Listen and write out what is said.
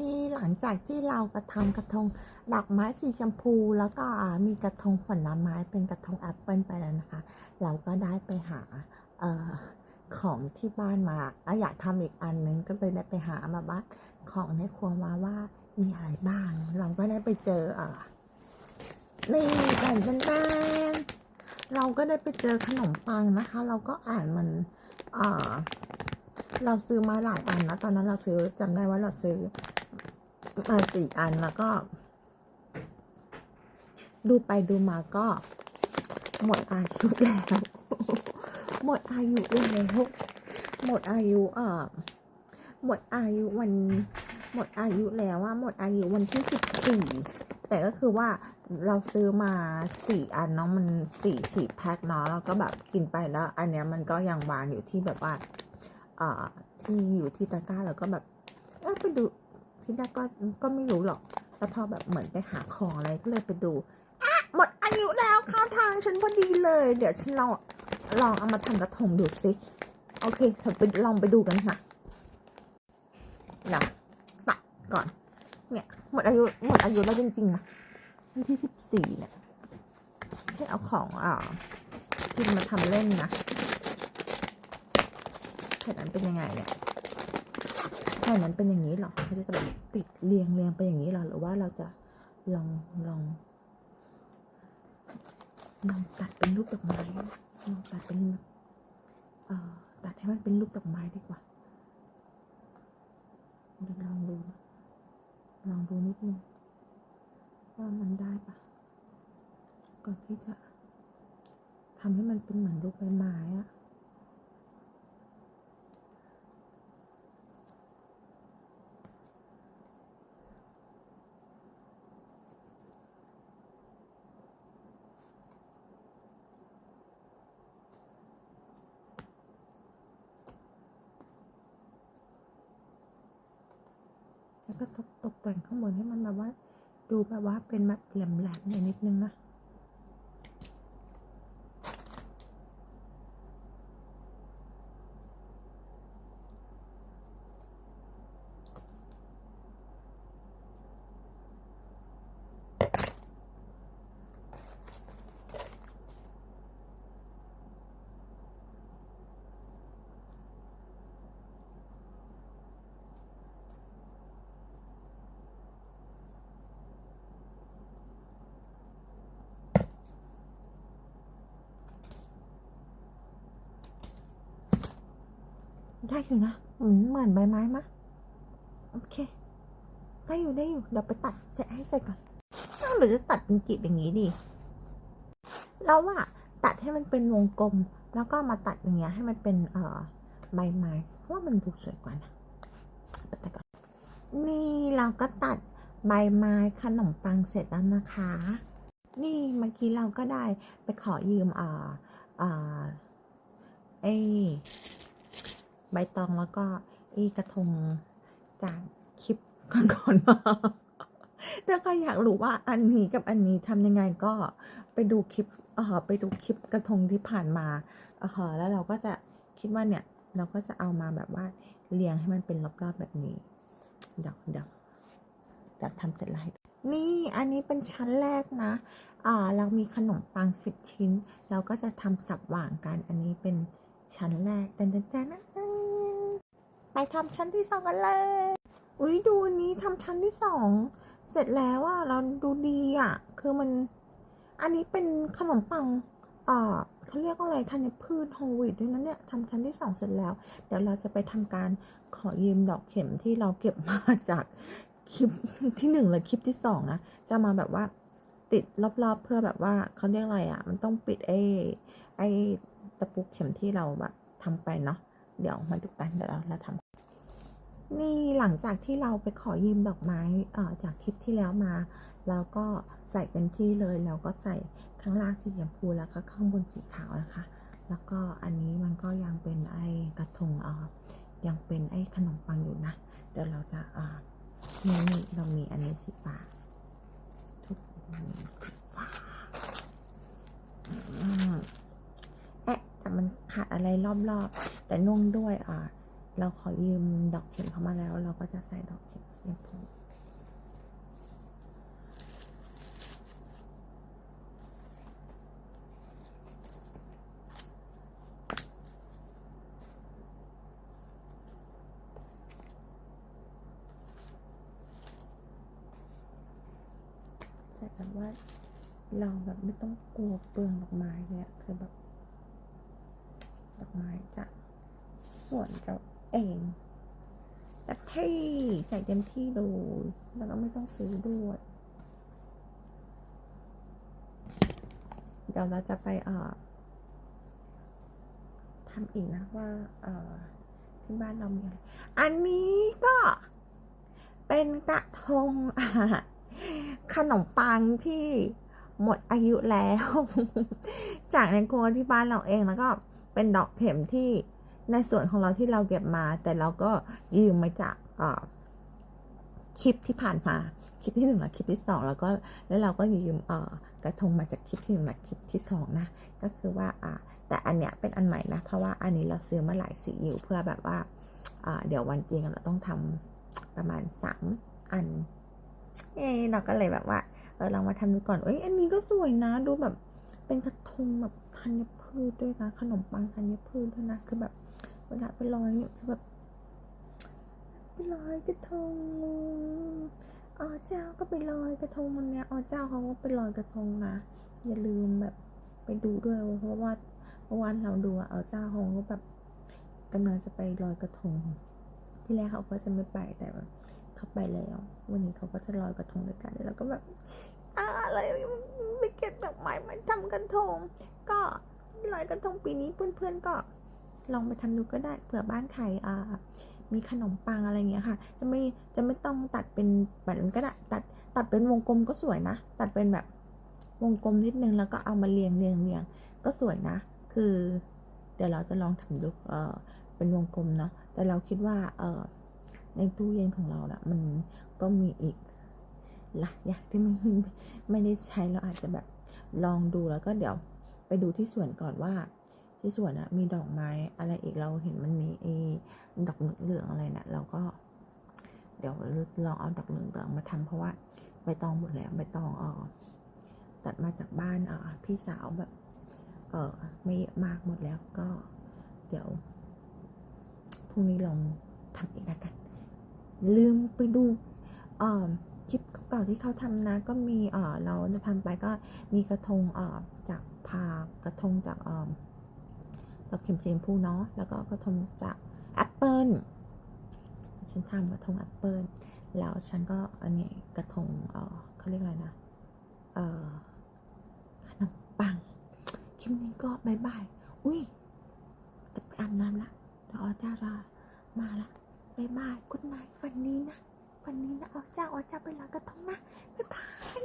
นี่หลังจากที่เรากระทำกระทงดอกไม้สีชมพู แล้วก็มีกระทงผลไม้เป็นกระทงแอปเปิลไปแล้วนะคะ เราก็ได้ไปหาเออของที่บ้านมาอะอยากทำอีกอันนึงก็เลยได้ไปหามาบ้างของในครัวมาว่ามีอะไรบ้าง เราก็ได้ไปเจออนี่แผ่นแป้นเราก็ได้ไปเจอขนมปังนะคะ เราก็อ่านมันอ่าเราซื้อมาหลายอันนะตอนนั้นเราซื้อจำได้ว่าเราซื้อ สี่อันแล้วก็ ดูไปดูมาก็ หมดอายุแล้ว หมดอายุแล้วหมดอายุเอ่อหมดอายุวัน หมดอายุแล้วว่าหมดอายุวันที่สิบสี่แต่ก็คือว่าเราซื้อมาสี่อันเนาะมันสี่สี่แพ็คเนาะแล้วก็แบบกินไปแล้ว อันเนี้ยมันก็ยังวางอยู่ที่แบบว่าอ่าที่อยู่ที่ตะกร้าแล้วก็แบบเออไปดู ที่แรกก็ก็ไม่รู้หรอก แล้วพอแบบเหมือนไปหาของอะไรก็เลยไปดูอะหมดอายุแล้วข้าทางฉันพอดีเลย เดี๋ยวฉันลองลองเอามาทำกระทงดูสิโอเคเธอไปลองไปดูกันค่ะเดี๋ยวตัดก่อน เนี่ยหมดอายุหมดอายุแล้วจริงๆนะวันที่สิบสี่เนี่ยใช่เอาของอ่ากินมาทำเล่นนะแผ่นนั้นเป็นยังไงเนี่ย แผ่นนั้นเป็นอย่างนี้หรอมันจะแบบติดเรียงเรียงไปอย่างนี้หรอหรือว่าเราจะลองลองลองตัดเป็นรูปดอกไม้ลองตัดเป็นเอ่อตัดให้มันเป็นรูปดอกไม้ดีกว่าเดี๋ยวลองดูนะลองดูนิดนึงว่ามันได้ปะก่อนที่จะทำให้มันเป็นเหมือนรูปใบไม้อะ แล้วก็ ตกแต่งข้างบนให้มันแบบว่า ดูแบบว่าเป็นแบบแหลมๆหน่อยนิดนึงนะ ได้อยู่นะเหมือนใบไม้มะโอเค ได้อยู่ได้อยู่เดี๋ยวไปตัดเสร็จให้เสร็จก่อนอ้าวหรือจะตัดเป็นกีบอย่างนี้ดีเราว่าตัดให้มันเป็นวงกลม แล้วก็มาตัดอย่างเงี้ยให้มันเป็นเอ่อใบไม้เพราะว่ามันดูสวยกว่านะไปตัดก่อนนี่เราก็ตัดใบไม้ขนมปังเสร็จแล้วนะคะ นี่เมื่อกี้เราก็ได้ไปขอยืมเอ่อเอ่อไอ ใบตองแล้วก็อีกระทงจากคลิปก่อนๆมาถ้าใครอยากรู้ว่าอันนี้กับอันนี้ทำยังไงก็ไปดูคลิปเออไปดูคลิปกระทงที่ผ่านมาเออแล้วเราก็จะคิดว่าเนี่ยเราก็จะเอามาแบบว่าเรียงให้มันเป็นรอบๆแบบนี้เดี๋ยวเดี๋ยวเดี๋ยวทำเสร็จแล้วนี่อันนี้เป็นชั้นแรกนะอ่าเรามีขนมปังสิบชิ้น เราก็จะทำสับหว่างกันอันนี้เป็นชั้นแรกแต่แต่แต่นะ ไปทำชั้นที่สองกันเลย อุ้ยดูนี้ทำชั้นที่สอง เสร็จแล้วอะเราดูดีอะคือมัน อันนี้เป็นขนมปังอ่าเขาเรียกว่าอะไรธัญพืชโฮลวีตด้วยนะเนี่ยทำชั้นที่สองเสร็จแล้ว เดี๋ยวเราจะไปทำการขอยืมดอกเข็มที่เราเก็บมาจากคลิปที่หนึ่งและคลิปที่สองนะ จะมาแบบว่าติดรอบๆเพื่อแบบว่าเขาเรียกอะไรอะมันต้องปิดไอ้ไอ้ตะปูเข็มที่เราแบบทำไปเนาะ เดี๋ยวมาดูกันเดี๋ยวเราทำนี่หลังจากที่เราไปขอยืมดอกไม้เอ่อจากคลิปที่แล้วมาแล้วก็ใส่เต็มที่เลย เราก็ใส่ข้างล่างสีชมพูแล้วก็ข้างบนสีขาวนะคะ แล้วก็อันนี้มันก็ยังเป็นไอ้กระทงเอ่อยังเป็นไอ้ขนมปังอยู่นะเดี๋ยวเราจะอ่านี่เรามีอันนี้สีฟ้าทุกสีฟ้าอืมเอ๊ะแต่มันขาดอะไรรอบๆ แต่นุ่งด้วยอ่าเราขอยืมดอกเข็มเข้ามาแล้ว เราก็จะใส่ดอกเข็มสียพูดแต่แบบว่าเราแบบไม่ต้องกลัวเปลืองดอกไม้เลยอะคือแบบดอกไม้จาก ส่วนเราเองแต่ที่ใส่เต็มที่เลยแล้วก็ไม่ต้องซื้อด้วยเดี๋ยวเราจะไปเอ่อทำอีกนะว่า เอ่อที่บ้านเรามีอะไร อันนี้ก็เป็นกระทงขนมปังที่หมดอายุแล้ว จากในครัวที่บ้านเราเองแล้วก็เป็นดอกเข็มที่ ในส่วนของเราที่เราเก็บมา แต่เราก็ยืมมาจากคลิปที่ผ่านมา คลิปที่หนึ่งและคลิปที่สองแล้วก็แล้วเราก็ยืมเกระทงมาจากคลิปที่หนึ่งและคลิปที่สองนะ ก็คือว่าแต่อันเนี้ยเป็นอันใหม่นะ เพราะว่าอันนี้เราซื้อมาหลายสีอยู่เพื่อแบบว่าเดี๋ยววันจริงเราต้องทำประมาณสามอัน เอเราก็เลยแบบว่าเออลองมาทำดูก่อนเอ้ยอันนี้ก็สวยนะ ดูแบบเป็นกระทงแบบธัญพืชด้วยนะ ขนมปังธัญพืชด้วยนะ คือแบบ เวลาไปลอยเนี่ยแบบไปลอยกระทงอ๋อเจ้าก็ไปลอยกระทงวันเนี้ยอ๋อเจ้าเขาก็ไปลอยกระทงนะอย่าลืมแบบไปดูด้วยเพราะว่าเมื่อวานเราดูอะอ๋อเจ้าเขาก็แบบกำลังจะไปลอยกระทง ที่แรกเขาก็จะไม่ไปแต่แบบเขาไปแล้ว วันนี้เขาก็จะลอยกระทงด้วยกันแล้วก็แบบอะอะไรไม่เก็บดอกไม้มาทำกระทง ก็ลอยกระทงปีนี้เพื่อนๆก็ ลองไปทำดูก็ได้เผื่อบ้านใครอ่มีขนมปังอะไรเงี้ยค่ะ จะไม่จะไม่ต้องตัดเป็นแบบนั้นก็ได้ตัดตัดเป็นวงกลมก็สวยนะ ตัดเป็นแบบวงกลมนิดนึงแล้วก็เอามาเรียงเรียงเรียงก็สวยนะ คือ เดี๋ยวเราจะลองทำดูเออเป็นวงกลมเนาะแต่เราคิดว่าเออในตู้เย็นของเราละมันก็มีอีกหลายอย่างที่ไม่ไม่ได้ใช้เราอาจจะแบบลองดูแล้วก็เดี๋ยวไปดูที่สวนก่อนว่า ที่สวนอะมีดอกไม้อะไรอีกเราเห็นมันมีเอดอกเหลืองอะไรนะเราก็ เดี๋ยวลองเอาดอกเหลืองมาทำเพราะว่าใบตองหมดแล้วใบตองออตัดมาจากบ้านอ่าพี่สาวแบบ เออไม่เยอะมากหมดแล้วก็ เดี๋ยวพรุ่งนี้ลองทำอีกแล้วกัน ลืมไปดูเอ่อคลิปเก่าที่เขาทำนะ ก็มีเออเราจะทำไปก็มีกระทงเอ่อจากพากระทงจากเอ่อ ดอกเข็มสีชมพูเนาะแล้วก็กระทงจากแอปเปิลฉันทำกระทงแอปเปิลแล้วฉันก็อันนี้กระทงเออเขาเรียกอะไรนะเออขนมปังคลิปนี้ก็บายบายอุ้ยจะไปอาบน้ำละเดี๋ยวอ๋อเจ้าจะมาละบายบายกุดไนฝันนี้นะฝันนี้นะอ๋อเจ้าอ๋อเจ้าไปลอยกระทงนะบายบาย